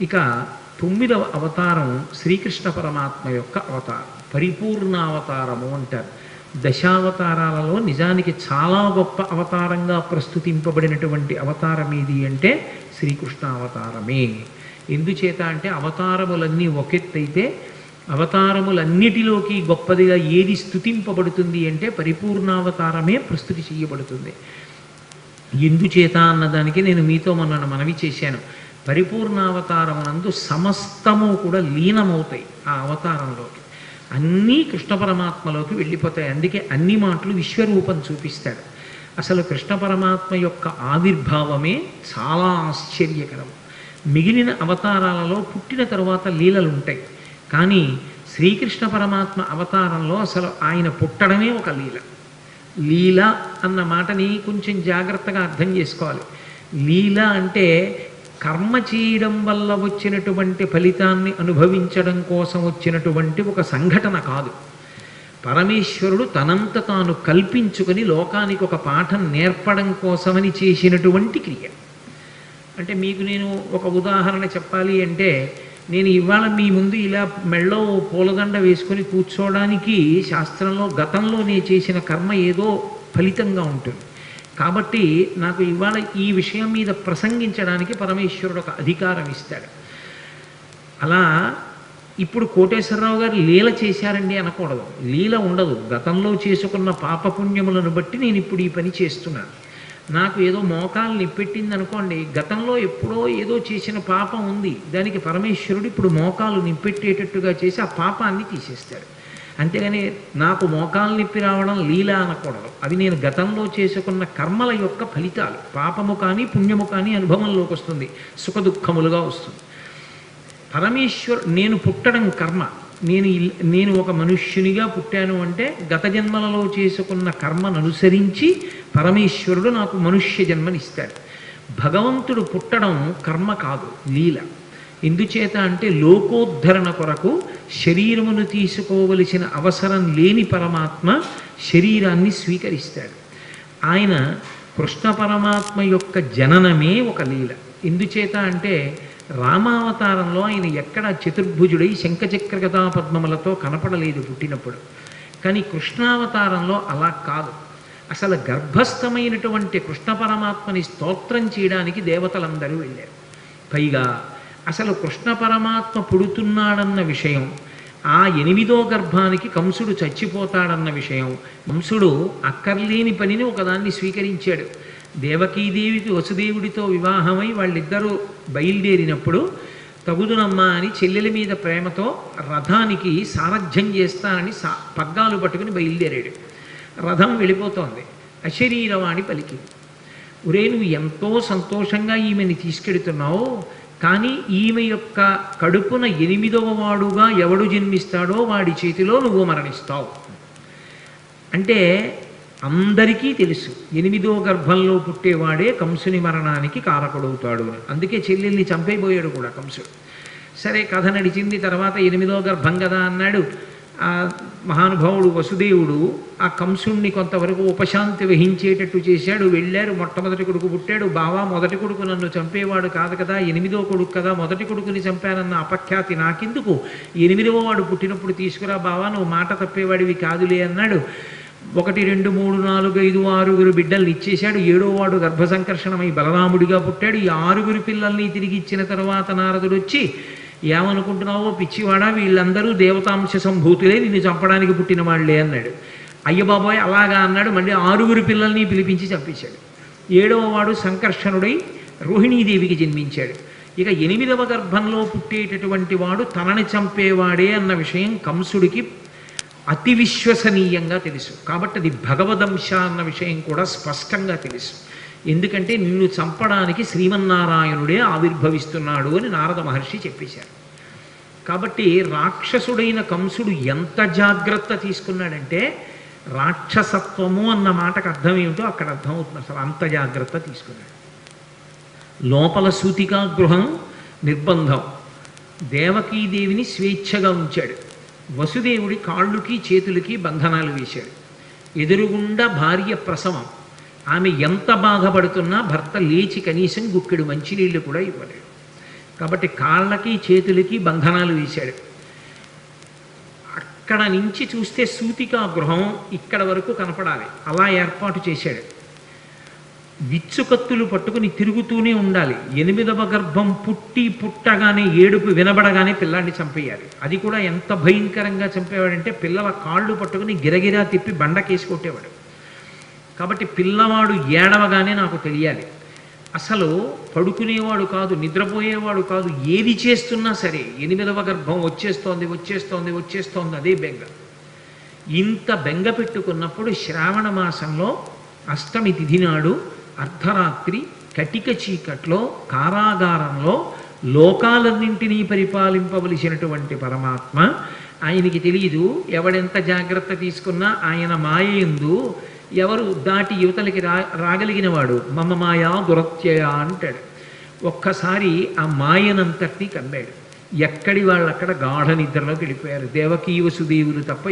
ఇక తొమ్మిదవ అవతారం శ్రీకృష్ణ పరమాత్మ యొక్క అవతారం. పరిపూర్ణావతారము అంటారు. దశావతారాలలో నిజానికి చాలా గొప్ప అవతారంగా ప్రస్తుతింపబడినటువంటి అవతారం ఏది అంటే శ్రీకృష్ణ అవతారమే ఎందుచేత అంటే అవతారములన్నీ ఒకెత్తైతే అవతారములన్నిటిలోకి గొప్పదిగా ఏది స్థుతింపబడుతుంది అంటే పరిపూర్ణావతారమే ప్రస్తుతి చేయబడుతుంది. ఎందుచేత అన్నదానికి నేను మీతో మొన్న మనవి చేశాను. పరిపూర్ణావతారమునందు సమస్తము కూడా లీనమవుతాయి ఆ అవతారంలోకి. అన్నీ కృష్ణ పరమాత్మలోకి వెళ్ళిపోతాయి. అందుకే అన్ని మాటలు విశ్వరూపం చూపిస్తాడు. అసలు కృష్ణ పరమాత్మ యొక్క ఆవిర్భావమే చాలా ఆశ్చర్యకరం. మిగిలిన అవతారాలలో పుట్టిన తరువాత లీలలు ఉంటాయి కానీ శ్రీకృష్ణ పరమాత్మ అవతారంలో అసలు ఆయన పుట్టడమే ఒక లీల. లీల అన్న మాటని కొంచెం జాగ్రత్తగా అర్థం చేసుకోవాలి. లీల అంటే కర్మ చేయడం వల్ల వచ్చినటువంటి ఫలితాన్ని అనుభవించడం కోసం వచ్చినటువంటి ఒక సంఘటన కాదు. పరమేశ్వరుడు తనంత తాను కల్పించుకొని లోకానికి ఒక పాఠం నేర్పడం కోసమని చేసినటువంటి క్రియ. అంటే మీకు నేను ఒక ఉదాహరణ చెప్పాలి అంటే నేను ఇవాళ మీ ముందు ఇలా మెళ్ళో పూలదండ వేసుకొని కూర్చోవడానికి శాస్త్రంలో గతంలో నేను చేసిన కర్మ ఏదో ఫలితంగా ఉంటుంది. కాబట్టి నాకు ఇవాళ ఈ విషయం మీద ప్రసంగించడానికి పరమేశ్వరుడు ఒక అధికారం ఇస్తాడు. అలా ఇప్పుడు కోటేశ్వరరావు గారు లీల చేశారండి అనకూడదు. లీల ఉండదు. గతంలో చేసుకున్న పాపపుణ్యములను బట్టి నేను ఇప్పుడు ఈ పని చేస్తున్నాను. నాకు ఏదో మోకాలు నిప్పెట్టింది అనుకోండి గతంలో ఎప్పుడో ఏదో చేసిన పాపం ఉంది. దానికి పరమేశ్వరుడు ఇప్పుడు మోకాలు నిప్పెట్టేటట్టుగా చేసి ఆ పాపాన్ని తీసేస్తాడు. అంతేగాని నాకు మోకాలు నిప్పి రావడం లీల అనకూడదు. అవి నేను గతంలో చేసుకున్న కర్మల యొక్క ఫలితాలు. పాపము కానీ పుణ్యము కానీ అనుభవంలోకి వస్తుంది. సుఖ దుఃఖములుగా వస్తుంది. పరమేశ్వర్ నేను పుట్టడం కర్మ. నేను నేను ఒక మనుష్యునిగా పుట్టాను అంటే గత జన్మలలో చేసుకున్న కర్మను అనుసరించి పరమేశ్వరుడు నాకు మనుష్య జన్మనిస్తాడు. భగవంతుడు పుట్టడం కర్మ కాదు లీల. ఎందుచేత అంటే లోకోద్ధరణ కొరకు శరీరమును తీసుకోవలసిన అవసరం లేని పరమాత్మ శరీరాన్ని స్వీకరిస్తాడు. ఆయన కృష్ణ పరమాత్మ యొక్క జననమే ఒక లీల. ఎందుచేత అంటే రామావతారంలో ఆయన ఎక్కడ చతుర్భుజుడై శంఖచక్ర పద్మములతో కనపడలేదు పుట్టినప్పుడు. కానీ కృష్ణావతారంలో అలా కాదు. అసలు గర్భస్థమైనటువంటి కృష్ణ పరమాత్మని స్తోత్రం చేయడానికి దేవతలందరూ వెళ్ళారు. పైగా అసలు కృష్ణ పరమాత్మ పుడుతున్నాడన్న విషయం ఆ ఎనిమిదో గర్భానికి కంసుడు చచ్చిపోతాడన్న విషయం కంసుడు అక్కర్లేని పనిని ఒకదాన్ని స్వీకరించాడు. దేవకీదేవికి వసుదేవుడితో వివాహమై వాళ్ళిద్దరూ బయలుదేరినప్పుడు తగుదునమ్మా అని చెల్లెల మీద ప్రేమతో రథానికి సారథ్యం చేస్తానని సా పగ్గాలు పట్టుకుని బయలుదేరాడు. రథం వెళ్ళిపోతోంది. అశరీరవాణి పలికింది. ఒరే నువ్వు ఎంతో సంతోషంగా ఈమెని తీసుకెడుతున్నావు. కానీ ఈమె యొక్క కడుపున ఎనిమిదవ వాడుగా ఎవడు జన్మిస్తాడో వాడి చేతిలో నువ్వు మరణిస్తావు. అంటే అందరికీ తెలుసు ఎనిమిదో గర్భంలో పుట్టేవాడే కంసుని మరణానికి కారకుడవుతాడు అని. అందుకే చెల్లెల్ని చంపైపోయాడు కూడా కంసుడు. సరే కథ నడిచింది తర్వాత ఎనిమిదో గర్భం కదా అన్నాడు. ఆ మహానుభావుడు వసుదేవుడు ఆ కంసుణ్ణి కొంతవరకు ఉపశాంతి వహించేటట్టు చేశాడు. వెళ్ళారు మొట్టమొదటి కొడుకు పుట్టాడు. బావా మొదటి కొడుకు నన్ను చంపేవాడు కాదు కదా ఎనిమిదో కొడుకు కదా మొదటి కొడుకుని చంపానన్న అపఖ్యాతి నాకెందుకు? ఎనిమిదవ వాడు పుట్టినప్పుడు తీసుకురా బావా నువ్వు మాట తప్పేవాడివి కాదులే అన్నాడు. ఒకటి రెండు మూడు నాలుగు ఐదు ఆరుగురు బిడ్డల్ని ఇచ్చేశాడు. ఏడో వాడు గర్భసంకర్షణమై బలరాముడిగా పుట్టాడు. ఈ ఆరుగురు పిల్లల్ని తిరిగి ఇచ్చిన తర్వాత నారదుడు వచ్చి ఏమనుకుంటున్నావో పిచ్చివాడా వీళ్ళందరూ దేవతాంశ సంభూతులే నిన్ను చంపడానికి పుట్టిన వాళ్ళే అన్నాడు. అయ్యబాబాయ్ అలాగా అన్నాడు. మళ్ళీ ఆరుగురు పిల్లల్ని పిలిపించి చంపేశాడు. ఏడవ వాడు సంకర్షణుడై రోహిణీదేవికి జన్మించాడు. ఇక ఎనిమిదవ గర్భంలో పుట్టేటటువంటి వాడు తనని చంపేవాడే అన్న విషయం కంసుడికి అతి విశ్వసనీయంగా తెలుసు. కాబట్టి అది భగవదంశ అన్న విషయం కూడా స్పష్టంగా తెలుసు. ఎందుకంటే నిన్ను చంపడానికి శ్రీమన్నారాయణుడే ఆవిర్భవిస్తున్నాడు అని నారద మహర్షి చెప్పేశారు. కాబట్టి రాక్షసుడైన కంసుడు ఎంత జాగ్రత్త తీసుకున్నాడంటే రాక్షసత్వము అన్న మాటకు అర్థం ఏమిటో అక్కడ అర్థమవుతుంది. అసలు అంత జాగ్రత్త తీసుకున్నాడు. లోపల సూతికా గృహం నిర్బంధం. దేవకీదేవిని స్వేచ్ఛగా ఉంచాడు. వసుదేవుడి కాళ్ళుకి చేతులకి బంధనాలు వేశాడు. ఎదురుగుండా భార్య ప్రసవం. ఆమె ఎంత బాధపడుతున్నా భర్త లేచి కనీసం గుక్కెడు మంచినీళ్ళు కూడా ఇవ్వలేడు కాబట్టి కాళ్ళకి చేతులకి బంధనాలు వేశాడు. అక్కడ నుంచి చూస్తే సూతికా గృహం ఇక్కడ వరకు కనపడాలి. అలా ఏర్పాటు చేశాడు. విచ్చుకత్తులు పట్టుకుని తిరుగుతూనే ఉండాలి. ఎనిమిదవ గర్భం పుట్టి పుట్టగానే ఏడుపు వినబడగానే పిల్లాన్ని చంపేయాలి. అది కూడా ఎంత భయంకరంగా చంపేవాడంటే పిల్లల కాళ్ళు పట్టుకుని గిరగిరా తిప్పి బండకేసి కొట్టేవాడు. కాబట్టి పిల్లవాడు ఏడవగానే నాకు తెలియాలి. అసలు పడుకునేవాడు కాదు నిద్రపోయేవాడు కాదు ఏది చేస్తున్నా సరే ఎనిమిదవ గర్భం వచ్చేస్తోంది వచ్చేస్తోంది వచ్చేస్తోంది అదే బెంగ. ఇంత బెంగ పెట్టుకున్నప్పుడు శ్రావణ మాసంలో అష్టమి తిథి నాడు అర్ధరాత్రి కటిక చీకట్లో కారాగారంలో లోకాలన్నింటినీ పరిపాలింపవలసినటువంటి పరమాత్మ ఆయనకి తెలియదు ఎవడెంత జాగ్రత్త తీసుకున్నా ఆయన మాయందు ఎవరు దాటి యువతలకి రా రాగలిగినవాడు మమ మాయా దురత్యయ అంటాడు. ఒక్కసారి ఆ మాయనంతటినీ కమ్మాడు ఎక్కడి వాళ్ళక్కడ గాఢ నిద్రలోకి వెళ్ళిపోయారు. దేవకీ వసుదేవులు తప్ప